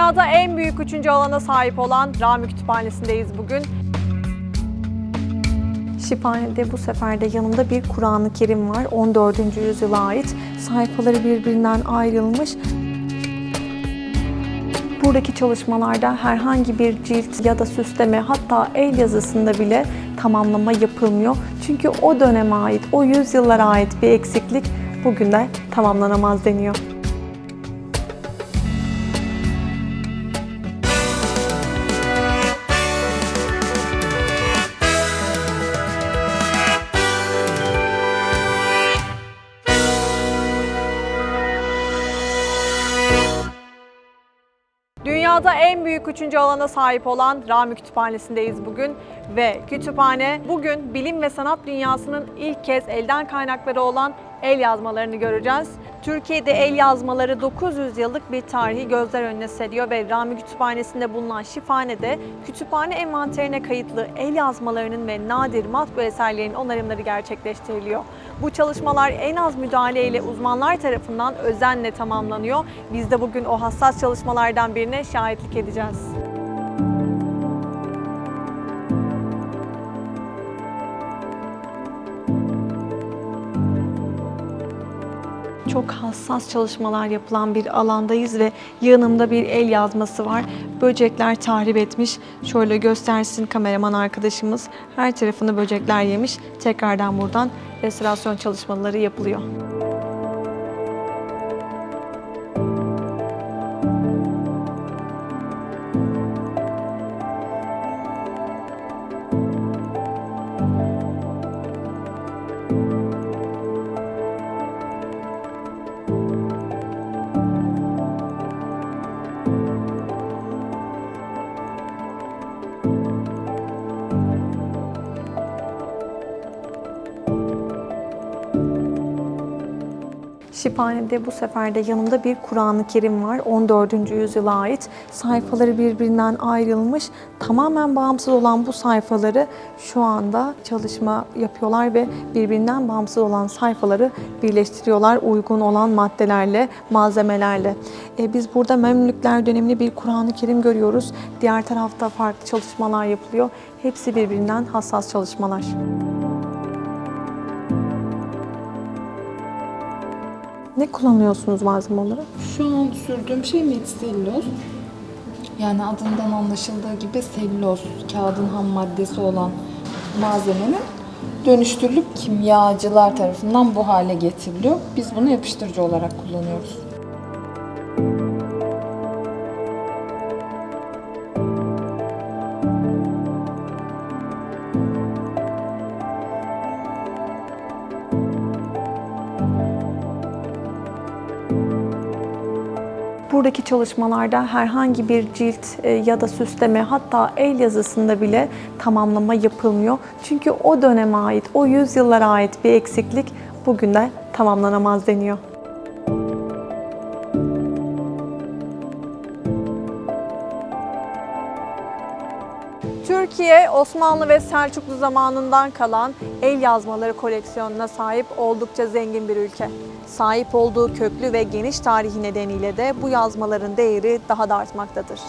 Dünyada en büyük üçüncü alana sahip olan Rami Kütüphanesi'ndeyiz bugün. Şifahanede bu sefer de yanımda bir Kur'an-ı Kerim var. 14. yüzyıla ait. Sayfaları birbirinden ayrılmış. Buradaki çalışmalarda herhangi bir cilt ya da süsleme hatta el yazısında bile tamamlama yapılmıyor. Çünkü o döneme ait, o yüzyıllara ait bir eksiklik bugün de tamamlanamaz deniyor. Dünyada en büyük üçüncü alana sahip olan Rami Kütüphanesi'ndeyiz bugün ve kütüphane bugün bilim ve sanat dünyasının ilk kez elden kaynakları olan el yazmalarını göreceğiz. Türkiye'de el yazmaları 900 yıllık bir tarihi gözler önüne seriyor ve Rami Kütüphanesi'nde bulunan şifhanede kütüphane envanterine kayıtlı el yazmalarının ve nadir matbu eserlerinin onarımları gerçekleştiriliyor. Bu çalışmalar en az müdahaleyle uzmanlar tarafından özenle tamamlanıyor. Biz de bugün o hassas çalışmalardan birine şahitlik edeceğiz. Çok hassas çalışmalar yapılan bir alandayız ve yanımda bir el yazması var. Böcekler tahrip etmiş. Şöyle göstersin kameraman arkadaşımız. Her tarafını böcekler yemiş. Tekrardan buradan restorasyon çalışmaları yapılıyor. Şiphanede bu sefer de yanımda bir Kur'an-ı Kerim var. 14. yüzyıla ait. Sayfaları birbirinden ayrılmış. Tamamen bağımsız olan bu sayfaları şu anda çalışma yapıyorlar ve birbirinden bağımsız olan sayfaları birleştiriyorlar uygun olan maddelerle, malzemelerle. E, biz burada Memlükler döneminde bir Kur'an-ı Kerim görüyoruz. Diğer tarafta farklı çalışmalar yapılıyor. Hepsi birbirinden hassas çalışmalar. Ne kullanıyorsunuz malzeme olarak? Şu an sürdüğüm şey metselloz. Yani adından anlaşıldığı gibi selüloz, kağıdın ham maddesi olan malzemenin dönüştürülüp kimyacılar tarafından bu hale getiriliyor. Biz bunu yapıştırıcı olarak kullanıyoruz. Buradaki çalışmalarda herhangi bir cilt e, ya da süsleme hatta el yazısında bile tamamlama yapılmıyor. Çünkü o döneme ait, o yüzyıllara ait bir eksiklik bugün de tamamlanamaz deniyor. Türkiye, Osmanlı ve Selçuklu zamanından kalan el yazmaları koleksiyonuna sahip oldukça zengin bir ülke. Sahip olduğu köklü ve geniş tarihi nedeniyle de bu yazmaların değeri daha da artmaktadır.